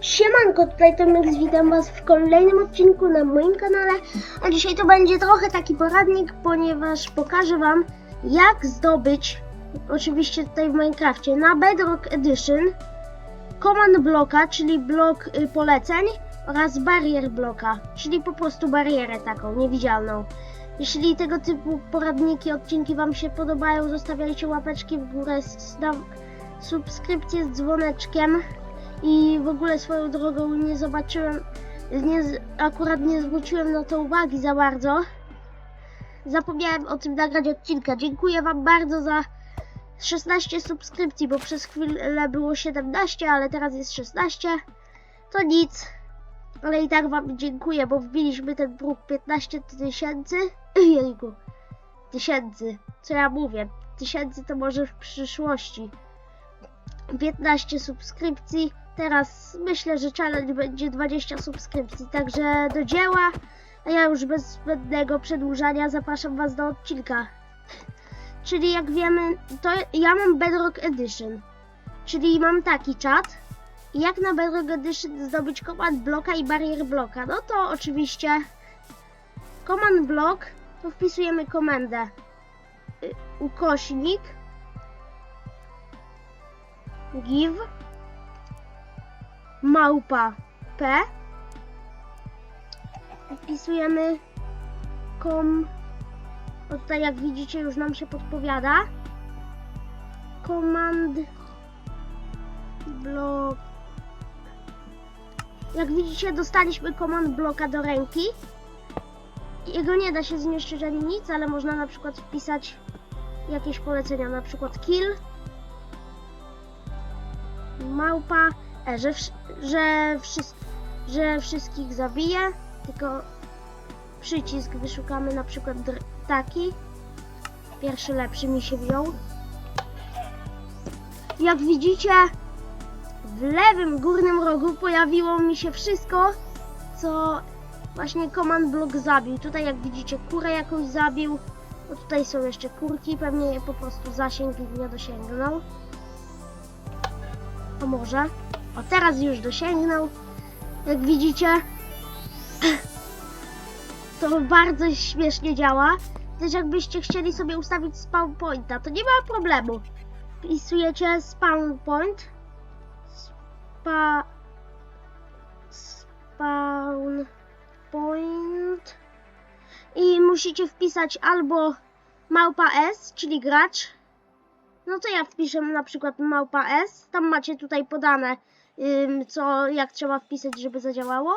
Siemanko, tutaj Tomek, witam was w kolejnym odcinku na moim kanale, a dzisiaj to będzie trochę taki poradnik, ponieważ pokażę wam jak zdobyć, oczywiście tutaj w Minecrafcie, na Bedrock Edition Command Blocka, czyli blok y, poleceń oraz Barrier Blocka, czyli po prostu barierę taką, niewidzialną. Jeśli tego typu poradniki, odcinki wam się podobają, zostawiajcie łapeczki w górę, subskrypcję z dzwoneczkiem i w ogóle swoją drogą nie zobaczyłem, nie, akurat nie zwróciłem na to uwagi za bardzo. Zapomniałem o tym nagrać odcinka. Dziękuję Wam bardzo za 16 subskrypcji, bo przez chwilę było 17, ale teraz jest 16. To nic, ale i tak Wam dziękuję, bo wbiliśmy ten próg 15 tysięcy. Jejku, tysięcy, co ja mówię? Tysięcy to może w przyszłości. 15 subskrypcji. Teraz myślę, że challenge będzie 20 subskrypcji, także do dzieła. A ja już bez zbędnego przedłużania zapraszam Was do odcinka. Czyli jak wiemy, to ja mam Bedrock Edition. Czyli mam taki czat. Jak na Bedrock Edition zdobyć command bloka i barrier bloka? No to oczywiście command block to wpisujemy komendę y, ukośnik give małpa. P. Wpisujemy com o tutaj jak widzicie już nam się podpowiada. Command block jak widzicie dostaliśmy command bloka do ręki. Jego nie da się zniszczyć ani nic, ale można na przykład wpisać jakieś polecenia, na przykład kill małpa, e, że, że, wszys- że wszystkich zabije, tylko przycisk wyszukamy na przykład taki. Pierwszy lepszy mi się wziął. Jak widzicie, w lewym górnym rogu pojawiło mi się wszystko, co właśnie command block zabił. Tutaj jak widzicie kurę jakąś zabił. No tutaj są jeszcze kurki, pewnie je po prostu zasięg nie dosięgnął. A może? O, teraz już dosięgnął. Jak widzicie, to bardzo śmiesznie działa. Też jakbyście chcieli sobie ustawić spawn pointa, to nie ma problemu. Wpisujecie spawn point. Spa... Spawn point. I musicie wpisać albo małpa S, czyli gracz, no to ja wpiszę na przykład małpa S. Tam macie tutaj podane, co, jak trzeba wpisać, żeby zadziałało.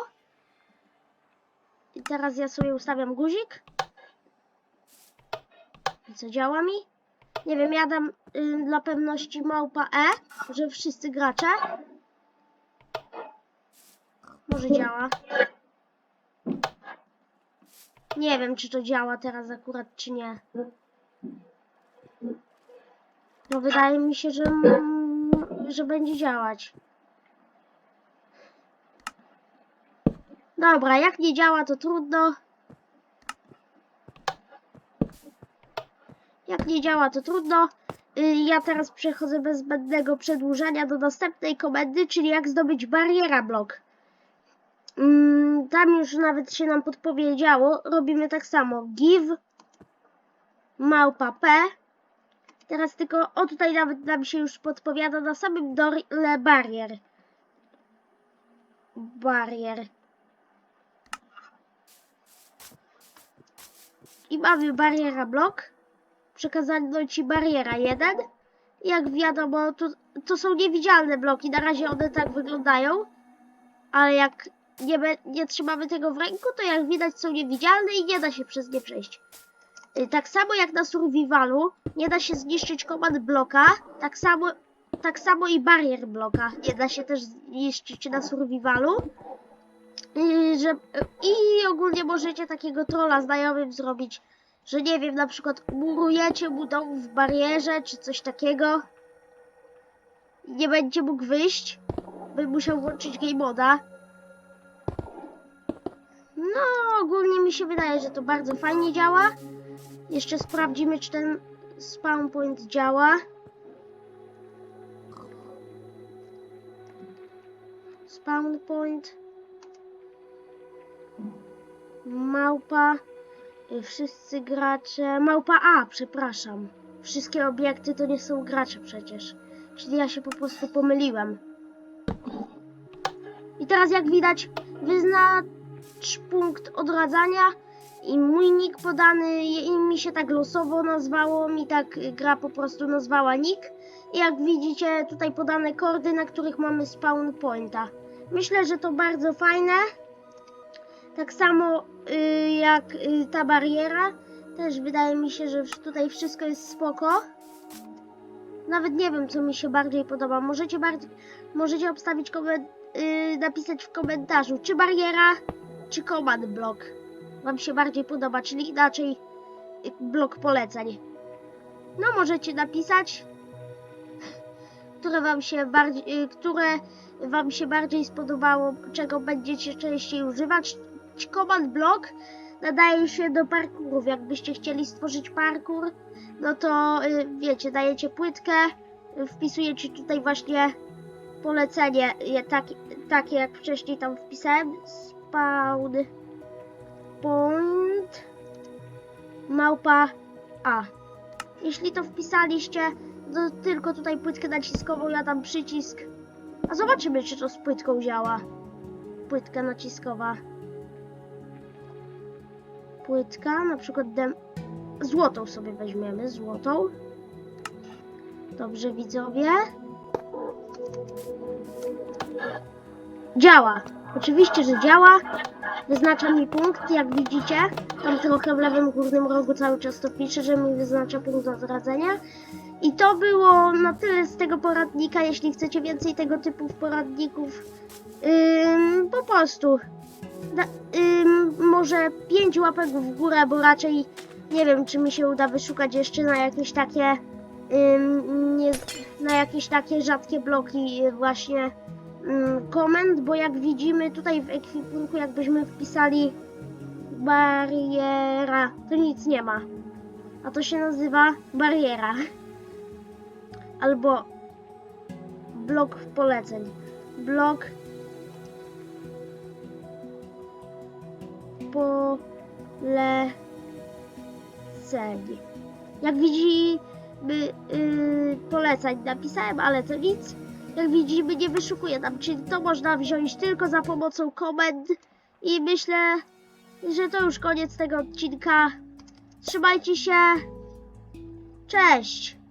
I teraz ja sobie ustawiam guzik. Co działa mi? Nie wiem, ja dam dla pewności małpa E, że wszyscy gracze. Może działa. Nie wiem, czy to działa teraz akurat, czy nie. No wydaje mi się, że, że będzie działać. Dobra, jak nie działa, to trudno. Jak nie działa, to trudno. Y, Ja teraz przechodzę bez zbędnego przedłużania do następnej komendy, czyli jak zdobyć bariera blok. Mm, Tam już nawet się nam podpowiedziało. Robimy tak samo. Give małpa p Teraz tylko, o tutaj nawet nam się już podpowiada na samym dole barier. Barier. I mamy bariera blok. Przekazano ci bariera 1. Jak wiadomo, to, to są niewidzialne bloki. Na razie one tak wyglądają. Ale jak nie, nie trzymamy tego w ręku, to jak widać są niewidzialne i nie da się przez nie przejść. Y, Tak samo jak na survivalu nie da się zniszczyć komand bloka, tak samo, tak samo i barier bloka nie da się też zniszczyć na survivalu. Y, Że, I ogólnie możecie takiego trolla znajomym zrobić, że nie wiem, na przykład murujecie mu dom w barierze czy coś takiego. I nie będzie mógł wyjść, by musiał włączyć game moda. No, ogólnie mi się wydaje, że to bardzo fajnie działa. Jeszcze sprawdzimy, czy ten spawn point działa. Spawn point. Małpa. Wszyscy gracze. Małpa A, przepraszam. Wszystkie obiekty to nie są gracze przecież. Czyli ja się po prostu pomyliłem. I teraz jak widać wyznacz punkt odradzania i mój nick podany i mi się tak losowo nazwało, mi tak gra po prostu nazwała nick. I jak widzicie tutaj podane kordy, na których mamy spawn pointa. Myślę, że to bardzo fajne. Tak samo y, jak y, ta bariera. Też wydaje mi się, że tutaj wszystko jest spoko. Nawet nie wiem, co mi się bardziej podoba. Możecie, bardziej, możecie obstawić y, napisać w komentarzu, czy bariera, czy command block Wam się bardziej podoba, czyli inaczej blok poleceń. No, możecie napisać, które Wam się bardziej, które Wam się bardziej spodobało, czego będziecie częściej używać. Command block nadaje się do parkurów. Jakbyście chcieli stworzyć parkur, no to y, wiecie, dajecie płytkę, wpisujecie tutaj właśnie polecenie, tak, takie jak wcześniej tam wpisałem, spawn point małpa A. Jeśli to wpisaliście, to tylko tutaj płytkę naciskową, ja dam przycisk. A zobaczymy, czy to z płytką działa. Płytka naciskowa. Płytka, na przykład dem... Złotą sobie weźmiemy, złotą. Dobrze, widzowie. Działa. Oczywiście, że działa. Wyznacza mi punkt, jak widzicie. Tam trochę w lewym górnym rogu cały czas to pisze, że mi wyznacza punkt odradzenia. I to było na tyle z tego poradnika. Jeśli chcecie więcej tego typu poradników, ym, po prostu da, ym, może 5 łapek w górę, bo raczej nie wiem, czy mi się uda wyszukać jeszcze na jakieś takie ym, nie, na jakieś takie rzadkie bloki właśnie komend, bo jak widzimy tutaj w ekwipunku, jakbyśmy wpisali bariera, to nic nie ma. A to się nazywa bariera. Albo blok poleceń. Blok poleceń. Jak widzimy, yy, poleceń napisałem, ale to nic. Jak widzimy, nie wyszukuje nam, czyli to można wziąć tylko za pomocą komend. I myślę, że to już koniec tego odcinka. Trzymajcie się. Cześć.